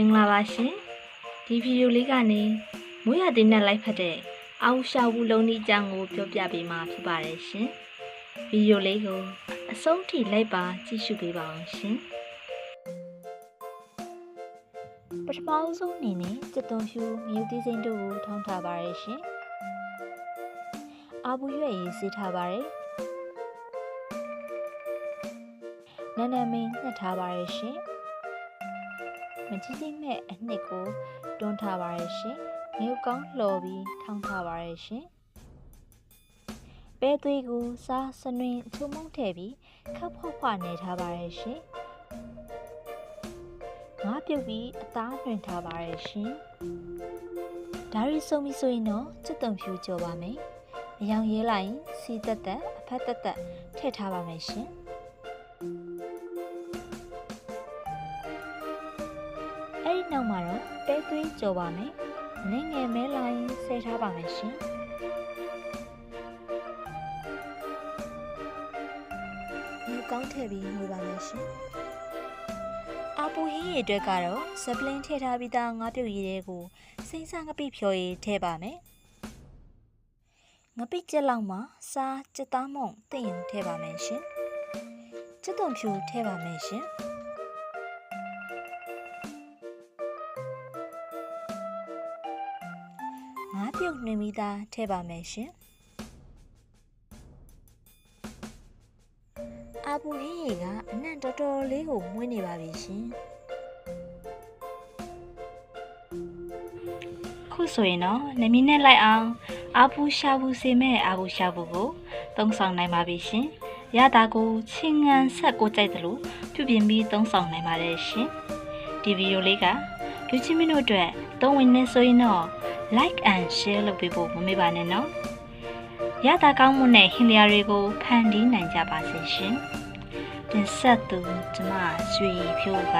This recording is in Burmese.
မင်္ဂလာပါရှင်ဒီဗီဒီယိုလေးကနေမိုးရတင်နဲ့လိုက်ဖက်တဲ့အာဝရှာဘူးလုံးဒီအကြောင်းကိုပြောပြပေးမှာဖြစ်ပါတယ်ရှင်ဗီဒီယိုလေးကိုအဆုံးထိလိုက်ပါကြည့်ရှုပေးပါအောင်ရှင်ပထမဆုံးအနေနဲ့စစ်တုံဖြူမြူသီးစိမ့်တို့ကိုထောင်းထားပါရရှင်အာဘူးရွက်ရေးစေးထားပါတယ်နန်းနမင်းညှက်ထားပါရရှင် မကြီးကြီးမဲ့အနှစ်ကိုတွန်းထားပါရရှင်မြုပ်ကောင်းလှော်ပြီးထောင်းထားပါရရှင်ပဲသွေးကိုစားစနွင်အချုံမုံထည့်ပြီးခပ်ဖွားဖွားနေထားပါရရှင်ငါပြုတ်ပြီးအသားနှွင်ထားပါရရှင်ဒါရီဆုံးပြီဆိုရင်တော့စက်တုံဖြူကြော်ပါမယ်အယောင်ရဲလိုက်ရင်စီတက်တက်အဖက်တက်တက်ထည့်ထားပါမယ်ရှင် နောက်မှာတော့တဲသွေးကြော်ပါမယ်နင်းငယ်မဲလာရင်ဆဲထားပါမယ်ရှင်ဒီကောင်းထည့်ပြီးငွေပါမယ်ရှင်အပူဟင်းရည်အတွက်ကတော့စပလင်းထည့်ထားပြီးသားငါးပြုတ်ရည်တွေကိုစိမ့်စားငပိဖြော်ရည်ထည့်ပါမယ်ငပိကျက်လောက်မှာစားကြက်သားမုံတင့်ရင်ထည့်ပါမယ်ရှင်ကြက်တုံဖြူထည့်ပါမယ်ရှင် ငါးပြုတ်နှွေမိသားထည့်ပါမယ်ရှင်အပူဟင်းရည်ကအနံ့တော်တော်လေးကိုမွေးနေပါပြီရှင်ခုဆိုရင်တော့နမီနဲ့လိုက်အောင်အာပူရှာဘူးစေမဲ့အာပူရှာဘူးကိုသုံးဆောင်နိုင်ပါပြီရှင်ရတာကိုချင်းငန်းဆက်ကိုကြိုက်တယ်လို့ပြုပြင်ပြီးသုံးဆောင်နိုင်ပါတယ်ရှင်ဒီဗီဒီယိုလေးကလူချင်းမင်းတို့အတွက်သုံးဝင်နေဆိုရင်တော့ like and share လုပ်ပေးဖို့မမေ့ပါနဲ့နော်ရတာကောင်းမှုနဲ့ဟင်လျာတွေကိုဖန်တီးနိုင်ကြပါစေရှင်တင်ဆက်သူကျမရွှေဖြိုးက